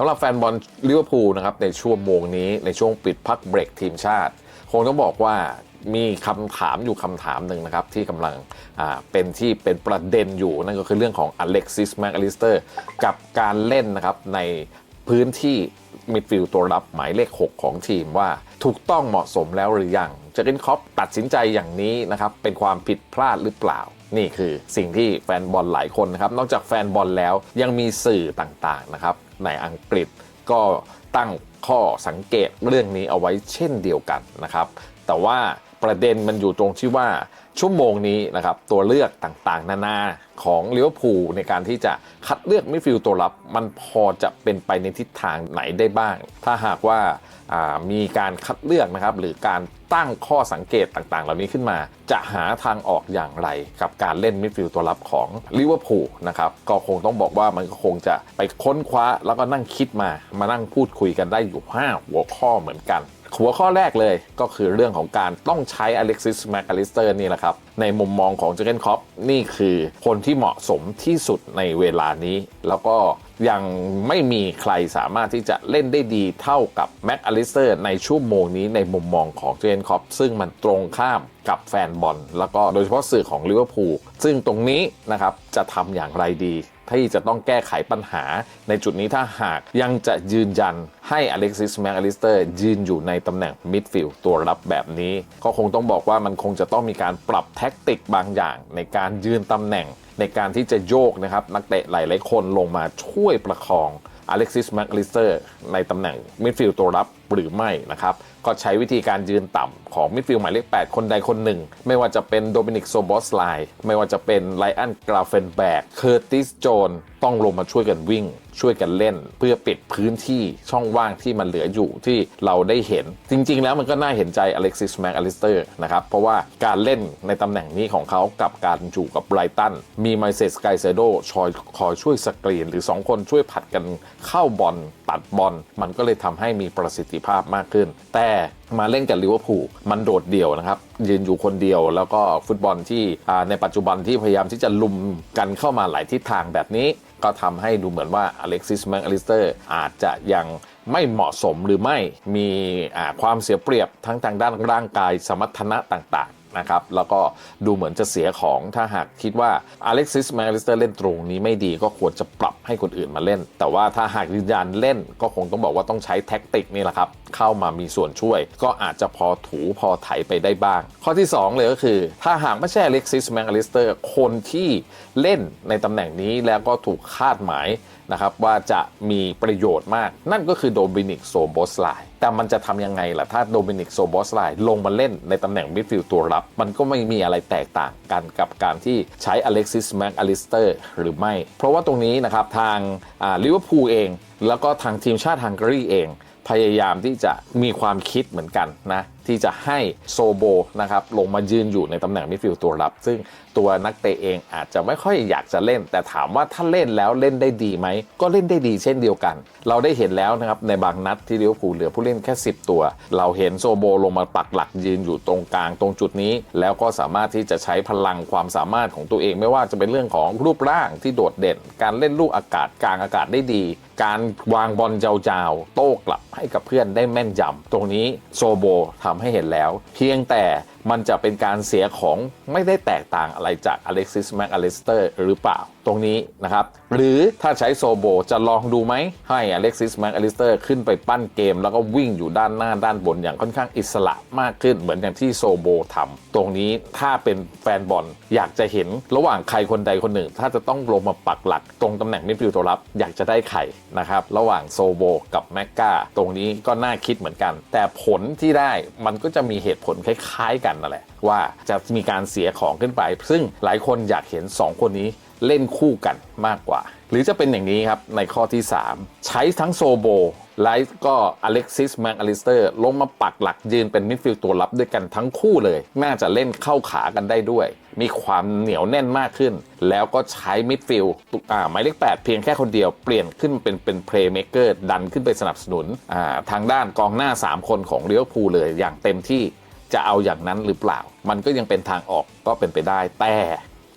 สำหรับแฟนบอลลิเวอร์พูลนะครับในช่วงโมงนี้ในช่วงปิดพักเบรกทีมชาติ คงต้องบอกว่ามีคำถามอยู่คำถามหนึ่งนะครับ ที่กำลังเป็นที่เป็นประเด็นอยู่ นั่นก็คือเรื่องของอเล็กซิสแมคอลิสเตอร์กับการเล่นนะครับในพื้นที่มิดฟิลด์ตัวรับหมายเลข 6 ของทีมว่าถูกต้องเหมาะสมแล้วหรือยังเจอร์เกนคอปตัดสินใจอย่างนี้นะครับ เป็นความผิดพลาดหรือเปล่า นี่คือสิ่งที่แฟนบอลหลายคนนะครับ นอกจากแฟนบอลแล้วยังมีสื่อต่างๆนะครับ ในอังกฤษ ก็ตั้งข้อสังเกตเรื่องนี้เอาไว้เช่นเดียวกันนะครับ แต่ว่าประเด็นมันอยู่ตรงที่ว่า ชั่วโมงนี้นะครับตัวเลือกต่างๆ นานาของลิเวอร์พูลในการที่จะคัดเลือกมิดฟิลด์ตัวรับ มันพอจะเป็นไปในทิศทางไหนได้บ้าง ถ้าหากว่าามีการคัดเลือกนะครับหรือการตั้งข้อสังเกตต่างๆ เหล่านี้ขึ้นมา จะหาทางออกอย่างไรกับการเล่นมิดฟิลด์ตัวรับของลิเวอร์พูลนะครับก็คงต้องบอกว่ามันก็คงจะไปค้นคว้าแล้วก็นั่งคิดมามานั่งพูดคุยกันได้อยู่ 5 หัวข้อเหมือนกัน หัวข้อแรกเลยก็คือเรื่องของการต้องใช้อเล็กซิสแมคอลิสเตอร์นี่แหละครับ ในมุมมองของเจเกนคอปนี่คือคนที่เหมาะสมที่สุดในเวลานี้ แล้วก็ยังไม่มีใครสามารถที่จะเล่นได้ดีเท่ากับแม็กอลิสเตอร์ในชั่วโมงนี้ในมุมมองของเจเกนคอปซึ่งมันตรงข้ามกับแฟนบอลแล้วก็โดยเฉพาะสื่อของลิเวอร์พูลซึ่งตรงนี้นะครับจะทำอย่างไรดี ที่จะต้องแก้ไขปัญหาในจุดนี้ถ้าหากยังจะยืนยันให้อเล็กซิสแมคอลิสเตอร์ยืนอยู่ในตำแหน่งมิดฟิลด์ตัวรับแบบนี้ ก็คงต้องบอกว่ามันคงจะต้องมีการปรับแท็กติกบางอย่าง ในการยืนตำแหน่ง ในการที่จะโยกนะครับนักเตะหลายๆคนลงมาช่วยประคองอเล็กซิสแมคอลิสเตอร์ในตำแหน่งมิดฟิลด์ตัวรับ หรือไม่นะครับ ก็ใช้วิธีการยืนต่ำของมิดฟิลด์หมายเลข 8 คนใดคนหนึ่ง ไม่ว่าจะเป็นโดมินิกโซบอสไลไม่ว่าจะเป็นไลอันกราเฟนแบกเคอร์ติสโจนต้องลงมาช่วยกันวิ่ง ช่วยกันเล่น เพื่อปิดพื้นที่ช่องว่างที่มันเหลืออยู่ที่เราได้เห็น จริง ๆ แล้วมันก็น่าเห็นใจอเล็กซิสแมคอลิสเตอร์นะครับ เพราะว่าการเล่นในตำแหน่งนี้ของเขากับการอยู่กับไบรตัน มีไมเซสไกเซโดชอยคอยช่วยสกรีน หรือ 2 คนช่วยผัดกันเข้าบอลตัดบอลมันก็เลยทำให้มีประสิทธิภาพมากขึ้น แต่มาเล่นกับลิเวอร์พูลมันโดดเดี่ยวนะครับ ยืนอยู่คนเดียวแล้วก็ฟุตบอลที่ในปัจจุบันที่พยายามที่จะลุมกันเข้ามาหลายทิศทางแบบนี้ ก็ทำให้ดูเหมือนว่าอเล็กซิสแมงอลิสเตอร์อาจจะยังไม่เหมาะสมหรือไม่มีความเสียเปรียบทั้งทางด้านร่างกายสมรรถนะต่าง นะครับ แล้วก็ดูเหมือนจะเสียของถ้าหากคิดว่าอเล็กซิสแมคลิสเตอร์เล่นตรงนี้ไม่ดีก็ควรจะปรับให้คนอื่นมาเล่น แต่ว่าถ้าหากยืนยันเล่นก็คงต้องบอกว่าต้องใช้แท็กติกนี่แหละครับ เข้ามามีส่วนช่วย ก็อาจจะพอถูพอไถไปได้บ้าง ข้อที่ 2 เลยก็คือ ถ้าหากไม่ใช่อเล็กซิสแมคลิสเตอร์คนที่เล่นในตำแหน่งนี้แล้วก็ถูกคาดหมาย นะครับว่าจะมีประโยชน์มาก นั่นก็คือโดมินิกโซโบสไลแต่มันจะทำยังไงล่ะ ถ้าโดมินิกโซโบสไลลงมาเล่นในตำแหน่งมิดฟิลด์ตัวรับ มันก็ไม่มีอะไรแตกต่างกันกับการที่ใช้อเล็กซิสแม็กอลิสเตอร์หรือไม่ เพราะว่าตรงนี้นะครับทางลิเวอร์พูลเอง แล้วก็ทางทีมชาติฮังการีเอง พยายามที่จะมีความคิดเหมือนกันนะ ที่จะให้โซโบนะครับลงมายืนอยู่ในตำแหน่งมิดฟิลด์ตัวรับ ซึ่งตัวนักเตะเองอาจจะไม่ค่อยอยากจะเล่น แต่ถามว่าถ้าเล่นแล้วเล่นได้ดีไหม ก็เล่นได้ดีเช่นเดียวกัน เราได้เห็นแล้วนะครับในบางนัดที่ลิเวอร์พูลเหลือผู้เล่นแค่ 10 ตัว เราเห็นโซโบลงมาปักหลักยืนอยู่ตรงกลางตรงจุดนี้ แล้วก็สามารถที่จะใช้พลังความสามารถของตัวเองไม่ว่าจะเป็นเรื่องของรูปร่างที่โดดเด่น การเล่นลูกอากาศกลางอากาศได้ดี การวางบอลยาวๆโต้กลับให้กับเพื่อนได้แม่นยำตรงนี้โซโบทำให้เห็นแล้ว เพียงแต่มันจะเป็นการเสียของไม่ได้แตกต่างอะไรจากอเล็กซิสแมคอลิสเตอร์หรือเปล่าตรงนี้นะครับ หรือถ้าใช้โซโบจะลองดูไหม ให้อเล็กซิสแมคอลิสเตอร์ขึ้นไปปั้นเกม แล้วก็วิ่งอยู่ด้านหน้าด้านบนอย่างค่อนข้างอิสระมากขึ้นเหมือนอย่างที่โซโบทำตรงนี้ถ้าเป็นแฟนบอลอยากจะเห็นระหว่างใครคนใดคนหนึ่ง ถ้าจะต้องลงมาปักหลัก ตรงตำแหน่งมิดฟิลด์ตัวรับอยากจะได้ใครนะครับระหว่างโซโบกับแมกกาตรงนี้ก็น่าคิดเหมือนกัน แต่ผลที่ได้มันก็จะมีเหตุผลคล้ายๆกันนั่นแหละว่าจะมีการเสียของขึ้นไป ซึ่งหลายคนอยากเห็น 2 คนนี้เล่นคู่กันมากกว่า หรือจะเป็นอย่างนี้ครับ ในข้อที่ 3 ใช้ทั้งโซโบและก็อเล็กซิสแมคอลิสเตอร์ลงมาปักหลักยืนเป็นมิดฟิลด์ตัวรับด้วยกันทั้งคู่เลย น่าจะเล่นเข้าขากันได้ด้วย มีความเหนียวแน่นมากขึ้น แล้วก็ใช้มิดฟิลด์อ่าหมายเลข 8 เพียงแค่คนเดียวเปลี่ยนขึ้นเป็นเป็นเพลย์เม k เกอร์ดันขึ้นไปสนับสนุนอ่าทางด้านกองหน้า 3 คนของเลี้ยวภูเลยอย่างเต็มที่ จะเอาอย่างนั้นหรือเปล่า มันก็ยังเป็นทางออกก็เป็นไปได้แต่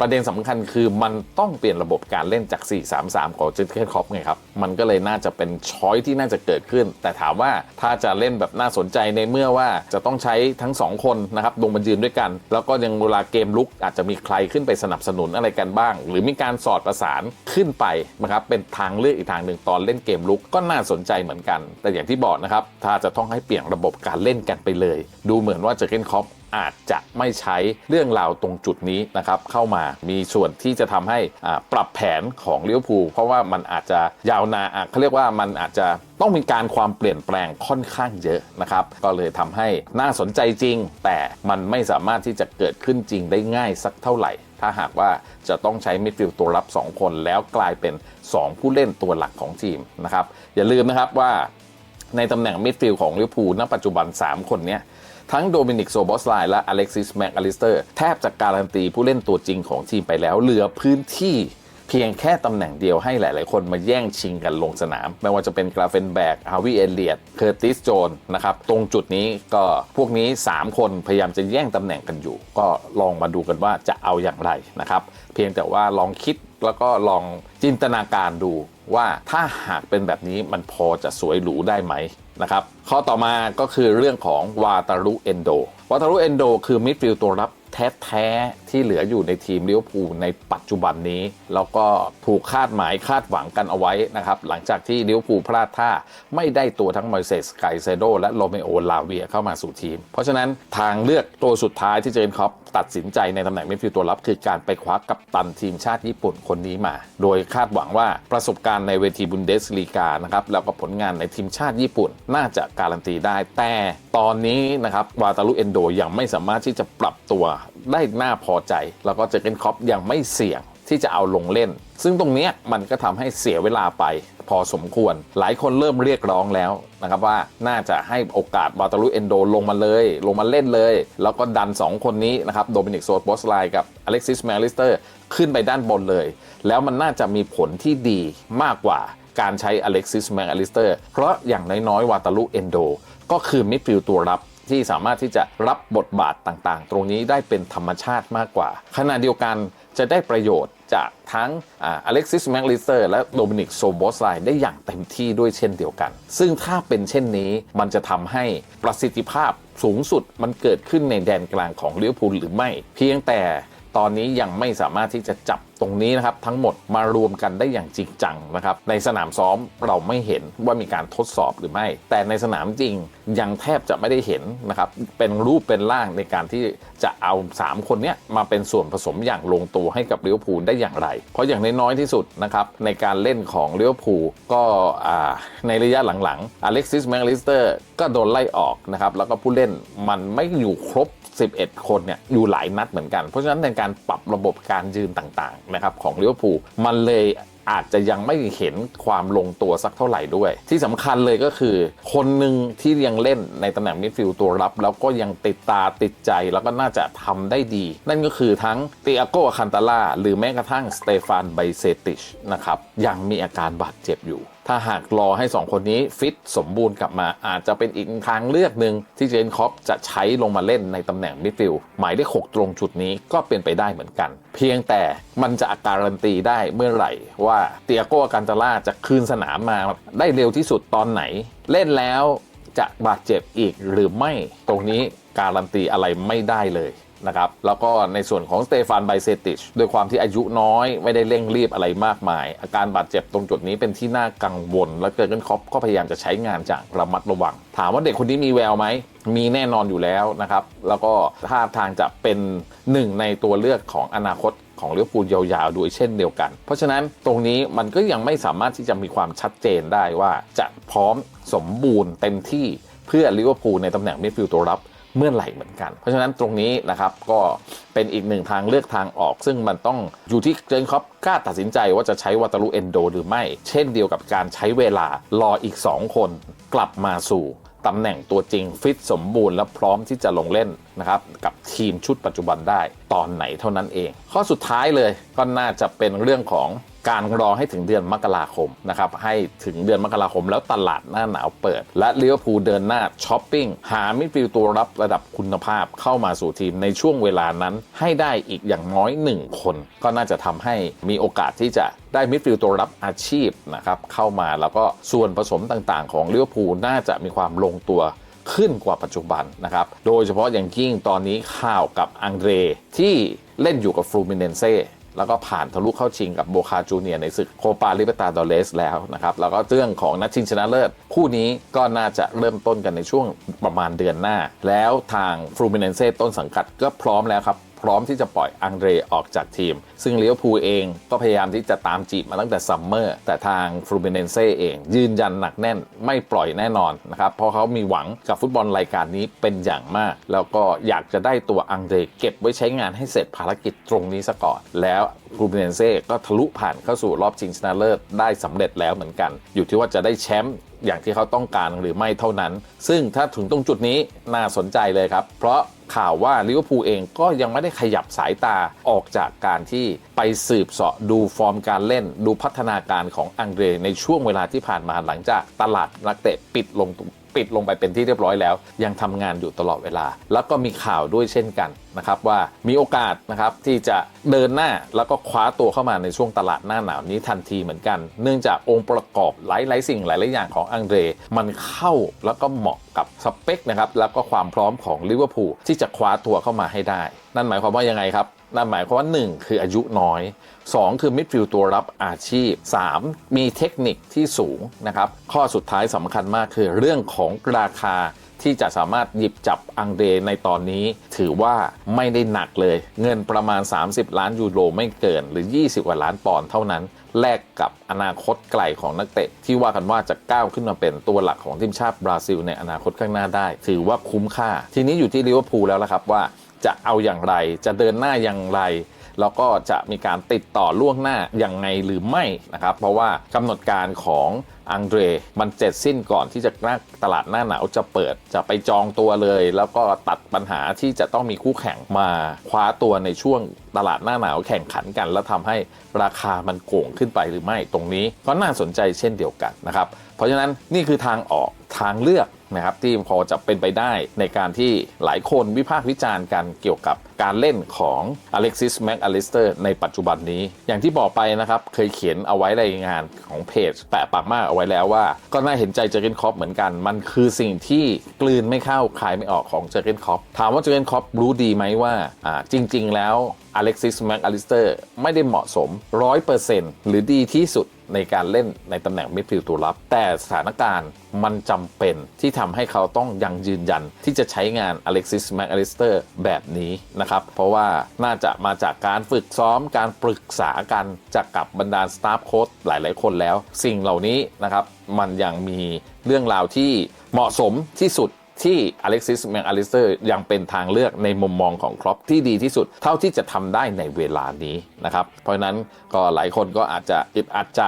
ประเด็นสำคัญคือมันต้องเปลี่ยนระบบการเล่นจาก 4-3-3 ของเจนเคนคอปไงครับ มันก็เลยน่าจะเป็นช้อยที่น่าจะเกิดขึ้น แต่ถามว่าถ้าจะเล่นแบบน่าสนใจในเมื่อว่าจะต้องใช้ทั้งสองคนนะครับลงมายืนด้วยกัน แล้วก็ยังเวลาเกมลุกอาจจะมีใครขึ้นไปสนับสนุนอะไรกันบ้าง หรือมีการสอดประสานขึ้นไปนะครับเป็นทางเลือกอีกทางหนึ่งตอนเล่นเกมลุกก็น่าสนใจเหมือนกัน แต่อย่างที่บอกนะครับถ้าจะต้องให้เปลี่ยนระบบการเล่นกันไปเลย ดูเหมือนว่าเจอเกนคอป อาจจะไม่ใช้เรื่องราวตรงจุดนี้นะครับเข้ามามีส่วนที่จะทำให้ปรับแผนของเลิเวอร์พูเพราะว่ามันอาจจะยาวนานเขาเรียกว่ามันอาจจะต้องมีการความเปลี่ยนแปลงค่อนข้างเยอะนะครับ ก็เลยทำให้น่าสนใจจริง แต่มันไม่สามารถที่จะเกิดขึ้นจริงได้ง่ายสักเท่าไหร่ ถ้าหากว่าจะต้องใช้มิดฟิลด์ตัวรับ 2 คนแล้วกลายเป็น 2 ผู้เล่นตัวหลักของทีมนะครับอย่าลืมนะครับว่าในตำแหน่งมิดฟิลด์ของลิเวอร์พูลณปัจจุบัน 3 คนนี้ ทั้งโดมินิกโซบอสไลและอเล็กซิสแมกอลิสเตอร์แทบจะการันตีผู้เล่นตัวจริงของทีมไปแล้วเหลือพื้นที่เพียงแค่ตำแหน่งเดียวให้หลาย ๆ คนมาแย่งชิงกันลงสนาม ไม่ว่าจะเป็นกราเฟนแบกฮาวิเอเลียตเคอร์ติสโจนนะครับ ตรงจุดนี้ก็พวกนี้ 3 คนพยายามจะแย่งตำแหน่งกันอยู่ ก็ลองมาดูกันว่าจะเอาอย่างไรนะครับ เพียงแต่ว่าลองคิดแล้วก็ลองจินตนาการดูว่าถ้าหากเป็นแบบนี้มันพอจะสวยหรูได้ไหม นะครับข้อต่อมาก็คือเรื่องของวาตารุเอนโดวาตารุเอนโดคือมิดฟิลด์ตัวรับ แท้ๆ ที่เหลืออยู่ในทีมลิเวอร์พูลในปัจจุบันนี้ แล้วก็ถูกคาดหมายคาดหวังกันเอาไว้นะครับหลังจากที่ลิเวอร์พูลพลาดท่าไม่ได้ตัวทั้งมอยเซสไกเซโดและโรเมโอลาเวียเข้ามาสู่ทีม เพราะฉะนั้นทางเลือกตัวสุดท้ายที่เจนคอปตัดสินใจในตำแหน่งมิดฟิลด์ตัวรับ คือการไปคว้ากัปตันทีมชาติญี่ปุ่นคนนี้มา โดยคาดหวังว่าประสบการณ์ในเวทีบุนเดสลีกานะครับแล้วก็ผลงานในทีมชาติญี่ปุ่น น่าจะการันตีได้ แต่ตอนนี้นะครับวาตาลุเอนโดยังไม่สามารถที่จะปรับตัวได้น่าพอใจ แล้วก็เจอเกนคอปยังไม่เสี่ยงที่จะเอาลงเล่น ซึ่งตรงนี้มันก็ทำให้เสียเวลาไปพอสมควร หลายคนเริ่มเรียกร้องแล้วนะครับว่าน่าจะให้โอกาสวาตาลุเอนโดลงมาเลย ลงมาเล่นเลย แล้วก็ดัน 2 คนนี้นะครับโดมินิกโซบอสไลกับอเล็กซิสแมลิสเตอร์ขึ้นไปด้านบนเลย แล้วมันน่าจะมีผลที่ดีมากกว่าการใช้อเล็กซิสแมลิสเตอร์เพราะอย่างน้อยๆวาตาลุเอนโดก็คือมิดฟิลด์ตัวรับ ที่สามารถที่จะรับบทบาทต่างๆ ตรงนี้ได้เป็นธรรมชาติมากกว่า ขณะเดียวกันจะได้ประโยชน์จากทั้งอเล็กซิสแมกลิสเตอร์และโดมินิกโซโบสไลได้อย่างเต็มที่ด้วยเช่นเดียวกัน ซึ่งถ้าเป็นเช่นนี้มันจะทำให้ประสิทธิภาพสูงสุดมันเกิดขึ้นในแดนกลางของเลิเวอร์พูลหรือไม่ เพียงแต่ตอนนี้ยังไม่สามารถที่จะจับ ตรงนี้นะครับทั้งหมดมารวมกันได้อย่างจริงจังนะครับในสนามซ้อมเราไม่เห็นว่ามีการทดสอบหรือไม่ แต่ในสนามจริงยังแทบจะไม่ได้เห็นนะครับเป็นรูปเป็นร่างในการที่จะเอา 3 คนนี้มาเป็นส่วนผสมอย่างลงตัวให้กับเลิเวอร์พูได้อย่างไร เพราะอย่างน้อยที่สุดนะครับในการเล่นของเลิเวอร์พูก็ในระยะหลังๆอเล็กซิสแมกลิสเตอร์ก็โดนไล่ออกนะครับแล้วก็ผู้เล่นมันไม่อยู่ครบ 11 คนเนี่ยอยู่หลายนัดเหมือนกัน เพราะฉะนั้นในการปรับระบบการยืนต่างๆนะครับของลิเวอร์พูลมันเลยอาจจะยังไม่เห็นความลงตัวสักเท่าไหร่ด้วย ที่สำคัญเลยก็คือ คนหนึ่งที่ยังเล่นในตำแหน่งมิดฟิลด์ตัวรับ แล้วก็ยังติดตาติดใจแล้วก็น่าจะทำได้ดี นั่นก็คือทั้งเตียโกคันตาล่าหรือแม้กระทั่งสเตฟานไบเซติชนะครับยังมีอาการบาดเจ็บอยู่ ถ้าหากรอให้ 2 คนนี้ฟิตสมบูรณ์กลับมา อาจจะเป็นอีกทางเลือกหนึ่งที่เจนคอปจะใช้ลงมาเล่นในตำแหน่งมิดฟิลด์หมายเลข6ตรงจุดนี้ก็เป็นไปได้เหมือนกัน เพียงแต่มันจะอาการันตีได้เมื่อไหร่ ว่าเตียโกอากันตาล่าจะคืนสนามมาได้เร็วที่สุดตอนไหน เล่นแล้วจะบาดเจ็บอีกหรือไม่ตรงนี้การันตีอะไรไม่ได้เลย นะครับแล้วก็ในส่วนของสเตฟานไบเซติชด้วยความที่อายุน้อยไม่ได้เร่งรีบอะไรมากมาย อาการบาดเจ็บตรงจุดนี้เป็นที่น่ากังวล และเกิร์เกนคอปก็พยายามจะใช้งานจากระมัดระวัง ถามว่าเด็กคนนี้มีแววไหม มีแน่นอนอยู่แล้วนะครับ แล้วก็ท่าทางจะเป็นหนึ่งในตัวเลือกของอนาคตของลิเวอร์พูยาวๆด้วยเช่นเดียวกัน เพราะฉะนั้นตรงนี้มันก็ยังไม่สามารถที่จะมีความชัดเจนได้ว่าจะพร้อมสมบูรณ์เต็มที่เพื่อลิเวอร์พูลในตำแหน่งมิดฟิลด์ตัวรับ เมื่อไหร่เหมือนกัน เพราะฉะนั้นตรงนี้นะครับก็เป็นอีกหนึ่งทางเลือกทางออก ซึ่งมันต้องอยู่ที่เจนคอปกล้าตัดสินใจว่าจะใช้วัตารุเอนโดหรือไม่ เช่นเดียวกับการใช้เวลารออีก 2 คนกลับมาสู่ตำแหน่งตัวจริงฟิตสมบูรณ์และพร้อมที่จะลงเล่นนะครับกับทีมชุดปัจจุบันได้ตอนไหนเท่านั้นเอง ข้อสุดท้ายเลยก็น่าจะเป็นเรื่องของ การรอให้ถึงเดือนมกราคมนะครับให้ถึงเดือนมกราคม แล้วตลาดหน้าหนาวเปิด และลิเวอร์พูลเดินหน้าช้อปปิ้งหามิดฟิลด์ตัวรับระดับคุณภาพเข้ามาสู่ทีมในช่วงเวลานั้น ให้ได้อีกอย่างน้อย 1 คน ก็น่าจะทำให้มีโอกาสที่จะได้มิดฟิลด์ตัวรับอาชีพนะครับเข้ามาแล้วก็ส่วนผสมต่างๆ ของลิเวอร์พูลน่าจะมีความลงตัวขึ้นกว่าปัจจุบันนะครับ โดยเฉพาะอย่างยิ่งตอนนี้ข่าวกับอังเดรที่เล่นอยู่กับฟลูมิเนนเซ แล้วก็ผ่านทะลุเข้าชิงกับโบคาจูเนียในศึกโคปาลิเบตาดอเลสแล้วนะครับ แล้วก็เรื่องของนัดชิงชนะเลิศ คู่นี้ก็น่าจะเริ่มต้นกันในช่วงประมาณเดือนหน้า แล้วทางฟลูมิเนนเซต้นสังกัดก็พร้อมแล้วครับ พร้อมที่จะปล่อยอังเดรออกจากทีม ซึ่งเลี้ยวพูเองก็พยายามที่จะตามจีบมาตั้งแต่ซัมเมอร์แต่ทางฟลูเบเนเซ่เอง ยืนยันหนักแน่นไม่ปล่อยแน่นอนนะครับ เพราะเขามีหวังกับฟุตบอลรายการนี้เป็นอย่างมาก แล้วก็อยากจะได้ตัวอังเดรเก็บไว้ใช้งานให้เสร็จภารกิจตรงนี้ซะก่อน แล้วฟลูเบเนเซ่ก็ทะลุผ่านเข้าสู่รอบชิงชนะเลิศได้สำเร็จแล้วเหมือนกัน อยู่ที่ว่าจะได้แชมป์ อย่างที่เขาต้องการหรือไม่เท่านั้น ซึ่งถ้าถึงตรงจุดนี้น่าสนใจเลยครับ เพราะข่าวว่าลิเวอร์พูลเองก็ยังไม่ได้ขยับสายตาออกจากการที่ไปสืบเสาะดูฟอร์มการเล่น ดูพัฒนาการของอังเดรในช่วงเวลาที่ผ่านมาหลังจากตลาดนักเตะปิดลงปิดลงไปเป็นที่เรียบร้อยแล้ว ยังทำงานอยู่ตลอดเวลา แล้วก็มีข่าวด้วยเช่นกันนะครับว่ามีโอกาสนะครับที่จะเดินหน้าแล้วก็คว้าตัวเข้ามาในช่วงตลาดหน้าหนาวนี้ทันทีเหมือนกัน เนื่องจากองค์ประกอบหลายๆสิ่งหลายๆอย่างของอังเดรมันเข้าแล้วก็เหมาะกับสเปคนะครับแล้วก็ความพร้อมของลิเวอร์พูลที่จะคว้าตัวเข้ามาให้ได้ นั่นหมายความว่ายังไงครับนั่นหมายความว่า 1 คืออายุน้อย 2 คือมิดฟิลด์ตัวรับอาชีพ 3 มีเทคนิคที่สูงนะครับ ข้อสุดท้ายสำคัญมากคือเรื่องของราคา ที่จะสามารถหยิบจับอังเดในตอนนี้ ถือว่าไม่ได้หนักเลย เงินประมาณ 30 ล้านยูโรไม่เกินหรือ 20 กว่าล้านปอนด์เท่านั้น แลกกับอนาคตไกลของนักเตะ ที่ว่ากันว่าจะก้าวขึ้นมาเป็นตัวหลักของทีมชาติบราซิล ในอนาคตข้างหน้าได้ ถือว่าคุ้มค่า ทีนี้อยู่ที่ลิเวอร์พูลแล้วละครับว่าจะเอาอย่างไรจะเดินหน้าอย่างไรแล้วก็จะมีการติดต่อล่วงหน้าอย่างไงหรือไม่นะครับ เพราะว่ากำหนดการของ อังเดรมันเจ็ดสิ้นก่อนที่จะหน้าตลาดหน้าหนาวจะเปิดจะไปจองตัวเลย แล้วก็ตัดปัญหาที่จะต้องมีคู่แข่งมาคว้าตัวในช่วงตลาดหน้าหนาวแข่งขันกัน แล้วทำให้ราคามันโก่งขึ้นไปหรือไม่ตรงนี้ ก็น่าสนใจเช่นเดียวกันนะครับเพราะฉะนั้นนี่คือทางออกทางเลือกนะครับที่พอจะเป็นไปได้ในการที่หลายคนวิพากษ์วิจารณ์กันเกี่ยวกับการเล่นของอเล็กซิสแม็กอลิสเตอร์ในปัจจุบันนี้ อย่างที่บอกไปนะครับ เคยเขียนเอาไว้ในงานของเพจแปะปากมากเอาไว้ไว้แล้วว่า ก็น่าเห็นใจเจอร์เกนคอปเหมือนกัน มันคือสิ่งที่กลืนไม่เข้าคายไม่ออกของเจอร์เกนคอปถามว่าเจอร์เกนคอปรู้ดีไหมว่าอ่าจริง ๆ แล้ว อเล็กซิสแม็กอลิสเตอร์ไม่ได้เหมาะสม 100%หรือดีที่สุดในการเล่นในตำแหน่งมิดฟิลด์ตัวรับ แต่สถานการณ์มันจำเป็นที่ทำให้เขาต้องยังยืนยันที่จะใช้งานอเล็กซิสแม c อลิสเตอร์แบบนี้นะครับ เพราะว่าน่าจะมาจากการฝึกซ้อมการปรึกษากันจากกับบรรดาสตาฟโค้ชหลาย ๆ คนแล้ว สิ่งเหล่านี้นะครับ มันยังมีเรื่องราวที่เหมาะสมที่สุด ที่อเล็กซิสแมงอลิสเตอร์ยังเป็นทางเลือกในมุมมองของครอปที่ดีที่สุด เท่าที่จะทำได้ในเวลานี้นะครับ เพราะนั้นก็หลายคนก็อาจจะอึดอัดใจ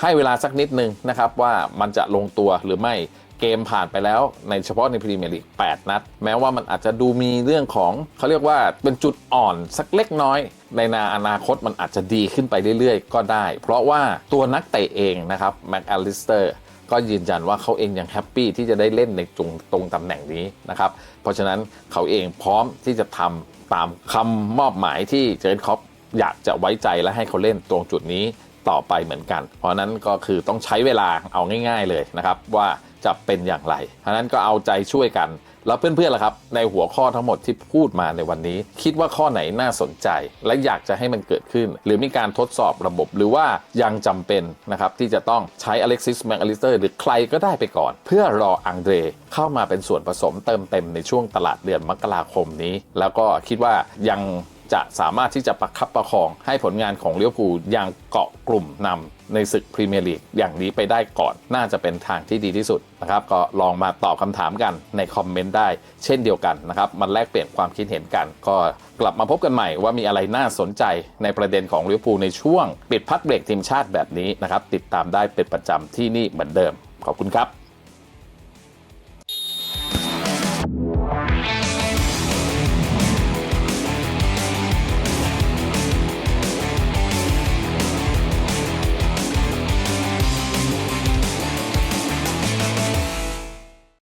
ให้เวลาสักนิดนึงนะครับว่ามันจะลงตัวหรือไม่เกมผ่านไปแล้วในเฉพาะในพรีเมียร์ลีก8นัด แม้ว่ามันอาจจะดูมีเรื่องของเขาเรียกว่าเป็นจุดอ่อนสักเล็กน้อย ในนาอนาคตมันอาจจะดีขึ้นไปเรื่อยๆ ก็ได้ เพราะว่าตัวนักเตะเองนะครับแม็กอลิสเตอร์ ก็ยืนยันว่าเขาเองยังแฮปปี้ที่จะได้เล่นในตรงตรงตำแหน่งนี้นะครับ เพราะฉะนั้นเขาเองพร้อมที่จะทำตามคำมอบหมายที่เจอร์นคอปอยากจะไว้ใจและให้เขาเล่นตรงจุดนี้ต่อไปเหมือนกัน เพราะนั้นก็คือต้องใช้เวลาเอาง่าย ๆเลยนะครับว่าจะเป็นอย่างไร เพราะนั้นก็เอาใจช่วยกัน แล้วเพื่อนๆล่ะครับ ในหัวข้อทั้งหมดที่พูดมาในวันนี้ คิดว่าข้อไหนน่าสนใจ และอยากจะให้มันเกิดขึ้น หรือมีการทดสอบระบบ หรือว่ายังจำเป็นนะครับที่จะต้องใช้อเล็กซิสแมงอลิสเตอร์หรือใครก็ได้ไปก่อน เพื่อรออังเดรเข้ามาเป็นส่วนผสมเติมเต็มในช่วงตลาดเดือนมกราคมนี้ แล้วก็คิดว่ายัง จะสามารถที่จะประคับประคองให้ผลงานของเลี้ยวภูยังเกาะกลุ่มนำในศึกพรีเมียร์ลีกอย่างนี้ไปได้ก่อนน่าจะเป็นทางที่ดีที่สุดนะครับก็ลองมาตอบคำถามกันในคอมเมนต์ได้เช่นเดียวกันนะครับมันแลกเปลี่ยนความคิดเห็นกัน ก็กลับมาพบกันใหม่ว่ามีอะไรน่าสนใจในประเด็นของเลี้ยวภูลในช่วง ปิดพักเบรกทีมชาติแบบนี้นะครับติดตามได้เป็นประจำที่นี่เหมือนเดิม ขอบคุณครับ